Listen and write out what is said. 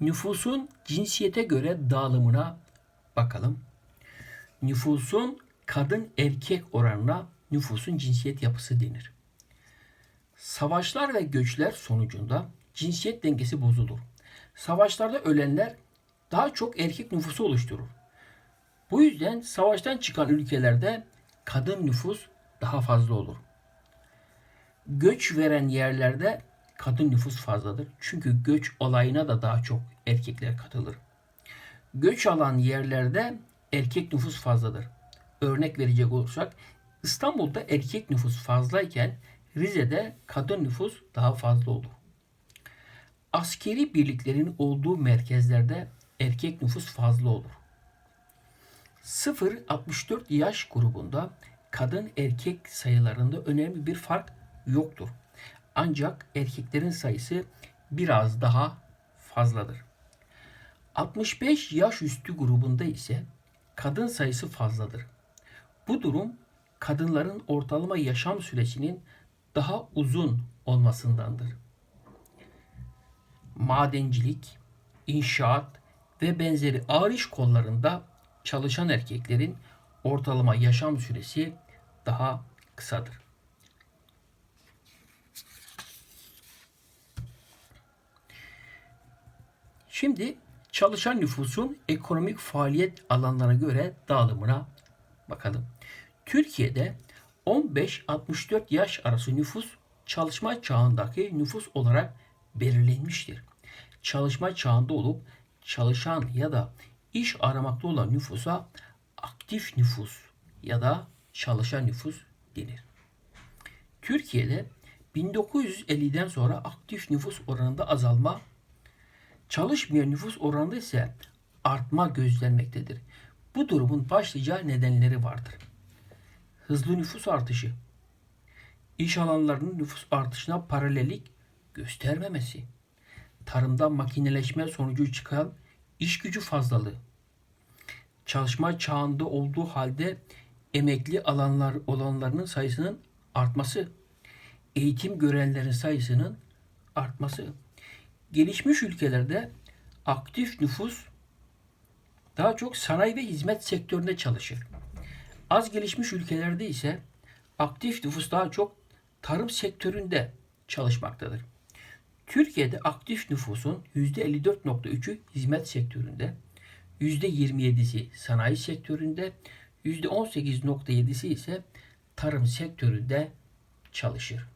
Nüfusun cinsiyete göre dağılımına bakalım. Nüfusun kadın erkek oranına nüfusun cinsiyet yapısı denir. Savaşlar ve göçler sonucunda cinsiyet dengesi bozulur. Savaşlarda ölenler daha çok erkek nüfusu oluşturur. Bu yüzden savaştan çıkan ülkelerde kadın nüfus daha fazla olur. Göç veren yerlerde kadın nüfus fazladır. Çünkü göç olayına da daha çok erkekler katılır. Göç alan yerlerde erkek nüfus fazladır. Örnek verecek olursak İstanbul'da erkek nüfus fazlayken Rize'de kadın nüfus daha fazla olur. Askeri birliklerin olduğu merkezlerde erkek nüfus fazla olur. 0-64 yaş grubunda kadın erkek sayılarında önemli bir fark yoktur. Ancak erkeklerin sayısı biraz daha fazladır. 65 yaş üstü grubunda ise kadın sayısı fazladır. Bu durum kadınların ortalama yaşam süresinin daha uzun olmasındandır. Madencilik, inşaat ve benzeri ağır iş kollarında çalışan erkeklerin ortalama yaşam süresi daha kısadır. Şimdi çalışan nüfusun ekonomik faaliyet alanlarına göre dağılımına bakalım. Türkiye'de 15-64 yaş arası nüfus çalışma çağındaki nüfus olarak belirlenmiştir. Çalışma çağında olup çalışan ya da iş aramakta olan nüfusa aktif nüfus ya da çalışan nüfus denir. Türkiye'de 1950'den sonra aktif nüfus oranında azalma, çalışmayan nüfus oranında ise artma gözlenmektedir. Bu durumun başlıca nedenleri vardır. Hızlı nüfus artışı, iş alanlarının nüfus artışına paralellik göstermemesi, tarımda makineleşme sonucu çıkan iş gücü fazlalığı, çalışma çağında olduğu halde emekli alanlar olanlarının sayısının artması, eğitim görenlerin sayısının artması. Gelişmiş ülkelerde aktif nüfus daha çok sanayi ve hizmet sektöründe çalışır. Az gelişmiş ülkelerde ise aktif nüfus daha çok tarım sektöründe çalışmaktadır. Türkiye'de aktif nüfusun %54.3'ü hizmet sektöründe, %27'si sanayi sektöründe, %18.7'si ise tarım sektöründe çalışır.